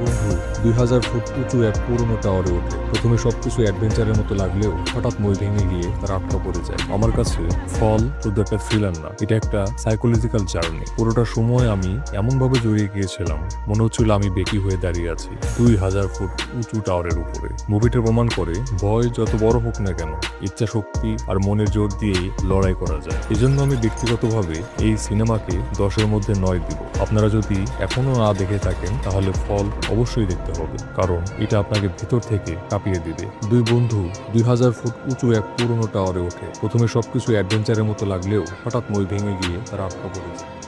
বন্ধু, দুই হাজার ফুট উঁচু এক পুরনো টাওয়ারে ওঠে প্রথমে সবকিছু অ্যাডভেঞ্চারের মতো লাগলেও হঠাৎ মই ভেঙে গিয়ে তারা আটকা পড়ে যায়। আমার কাছে ফল শুধু একটা থ্রিলার না। এটা একটা সাইকোলজিক্যাল জার্নি পুরোটা সময় আমি এমনভাবে জড়িয়ে গিয়েছিলাম, মনে হচ্ছিল আমি বেটি হয়ে দাঁড়িয়ে আছি দুই হাজার ফুট উঁচু টাওয়ারের উপরে। মুভিটা প্রমাণ করে, ভয় যত বড় হোক না কেন, ইচ্ছা শক্তি আর মনের জোর দিয়েই লড়াই করা যায়। এজন্য আমি ব্যক্তিগতভাবে এই সিনেমাকে দশের মধ্যে নয় দিব। আপনারা যদি এখনও না দেখে থাকেন, তাহলে ফল অবশ্যই দেখতে হবে, কারণ এটা আপনাকে ভেতর থেকে কাঁপিয়ে দিবে। দুই বন্ধু দুই হাজার ফুট উঁচু এক পুরনো টাওয়ারে ওঠে। প্রথমে সবকিছু অ্যাডভেঞ্চারের মতো লাগলেও হঠাৎ মই ভেঙে গিয়ে তারা আটকা পড়ে যায়।